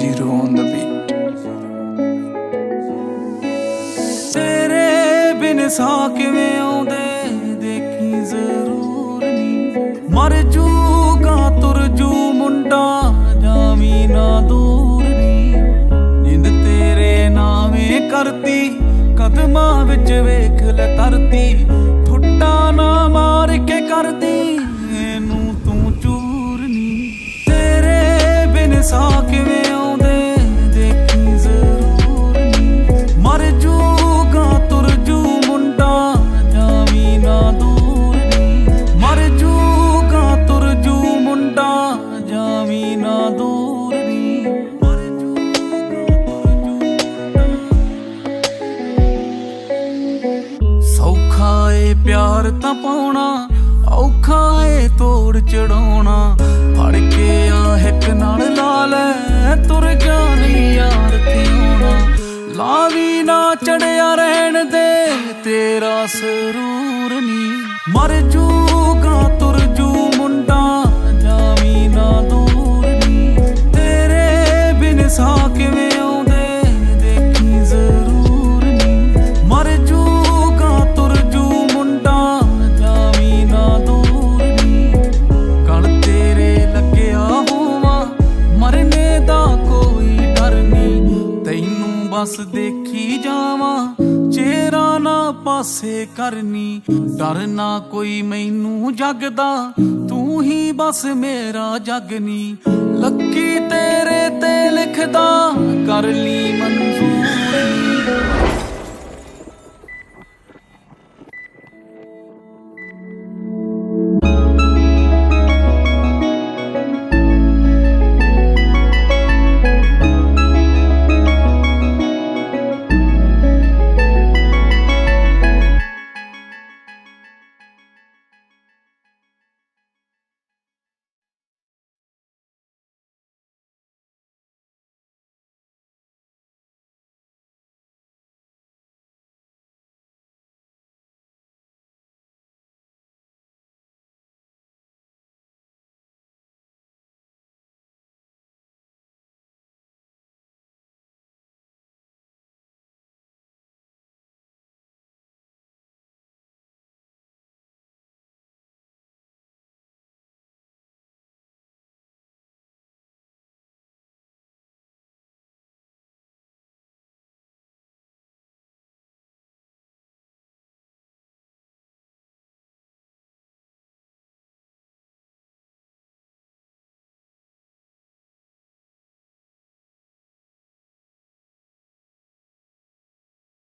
zero on the beat ਤੇਰੇ ਬਿਨ ਸਾਹ ਕਿਵੇਂ ਆਉਂਦੇ, ਦੇਖੀ ਜ਼ਰੂਰ ਨਹੀਂ ਮਰ ਜੂਗਾ ਤੁਰ ਜੂ ਮੁੰਡਾ, ਜਾਵੀ ਨਾ ਦੂਰ ਨਹੀਂ ਨਿੰਦ ਤੇਰੇ ਨਾਵੇਂ ਕਰਤੀ, ਕਦਮਾਂ ਵਿੱਚ ਵੇਖ ਲੈ ਧਰਤੀ। ਏ ਪਿਆਰ ਤਾਂ ਪਾਉਣਾ, ਔਖਾ ਏ ਤੋੜ ਚੜਾਉਣਾ। ਫੜ ਕੇ ਆ ਹਿੱਕ ਨਾਲ ਲਾ ਲੈ, ਤੁਰ ਗਿਆ ਨਹੀਂ ਹੋਣਾ ਲਾ ਵੀ ਨਾ ਚੜਿਆ ਰਹਿਣ ਦੇ, ਤੇਰਾ ਸਰੂਰ ਨੀ। ਮਰ ਜੂਗਾ ਤੈਨੂੰ ਬਸ ਦੇਖੀ ਜਾਵਾਂ, ਚਿਹਰਾ ਨਾ ਪਾਸੇ ਕਰਨੀ, ਡਰ ਨਾ ਕੋਈ ਮੈਨੂੰ ਜਗਦਾ, ਤੂੰ ਹੀ ਬਸ ਮੇਰਾ ਜਗਨੀ, ਲੱਕੀ ਤੇਰੇ ਤੇ ਲਿਖਦਾ, ਕਰ ਲਈ